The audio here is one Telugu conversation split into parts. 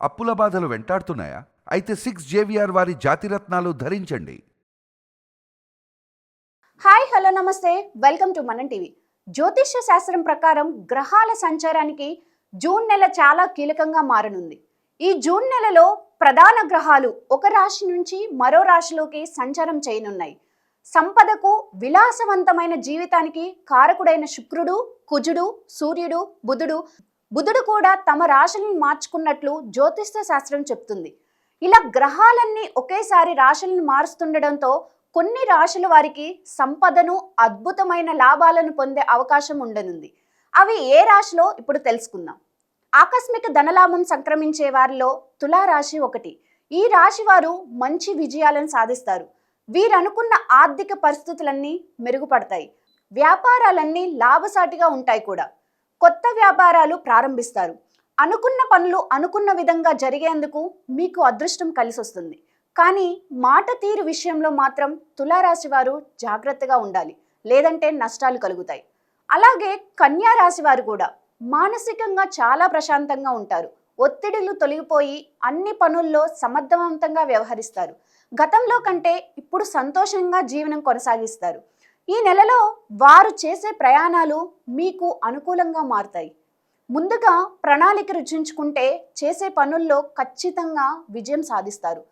అప్పుల బాధలు వెంటాడుతున్నాయా? అయితే సిక్స్ జేవిఆర్ వారి జాతిరత్నాలు ధరించండి. హాయ్ హలో నమస్తే. Welcome to Manam TV. జ్యోతిష్య శాస్త్రం ప్రకారం గ్రహాల సంచారానికి జూన్ నెల చాలా కీలకంగా మారనుంది. ఈ జూన్ నెలలో ప్రధాన గ్రహాలు ఒక రాశి నుంచి మరో రాశిలోకి సంచారం చేయనున్నాయి. సంపదకు విలాసవంతమైన జీవితానికి కారకుడైన శుక్రుడు కుజుడు సూర్యుడు బుధుడు బుధుడు కూడా తమ రాశులను మార్చుకున్నట్లు జ్యోతిష్య శాస్త్రం చెప్తుంది. ఇలా గ్రహాలన్నీ ఒకేసారి రాశులను మారుస్తుండడంతో కొన్ని రాశుల వారికి సంపదను అద్భుతమైన లాభాలను పొందే అవకాశం ఉండనుంది. అవి ఏ రాశిలో ఇప్పుడు తెలుసుకుందాం. ఆకస్మిక ధనలాభం సంక్రమించే వారిలో తులారాశి ఒకటి. ఈ రాశి వారు మంచి విజయాలను సాధిస్తారు. వీరనుకున్న ఆర్థిక పరిస్థితులన్నీ మెరుగుపడతాయి. వ్యాపారాలన్నీ లాభసాటిగా ఉంటాయి కూడా. కొత్త వ్యాపారాలు ప్రారంభిస్తారు. అనుకున్న పనులు అనుకున్న విధంగా జరిగేందుకు మీకు అదృష్టం కలిసి వస్తుంది కానీ మాట తీరు విషయంలో మాత్రం తులారాశి వారు జాగ్రత్తగా ఉండాలి. లేదంటే నష్టాలు కలుగుతాయి. అలాగే కన్యా రాశి వారు కూడా మానసికంగా చాలా ప్రశాంతంగా ఉంటారు. ఒత్తిడిలు తొలగిపోయి అన్ని పనుల్లో సమర్థవంతంగా వ్యవహరిస్తారు. గతంలో కంటే ఇప్పుడు సంతోషంగా జీవనం కొనసాగిస్తారు. ఈ నెలలో వారు చేసే ప్రయాణాలు మీకు అనుకూలంగా మారుతాయి. ముందుగా ప్రణాళిక రుచించుకుంటే చేసే పనుల్లో ఖచ్చితంగా విజయం సాధిస్తారు.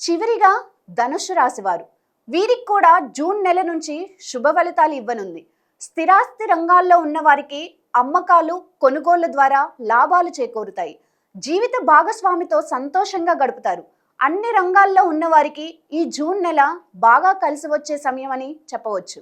చివరిగా ధనుషు రాశివారు. వీరికి కూడా జూన్ నెల నుంచి శుభ ఫలితాలు ఇవ్వనుంది. స్థిరాస్తి రంగాల్లో ఉన్నవారికి అమ్మకాలు కొనుగోళ్ళ ద్వారా లాభాలు చేకూరుతాయి. జీవిత భాగస్వామితో సంతోషంగా గడుపుతారు. అన్ని రంగాల్లో ఉన్నవారికి ఈ జూన్ నెల బాగా కలిసి వచ్చే సమయం అని చెప్పవచ్చు.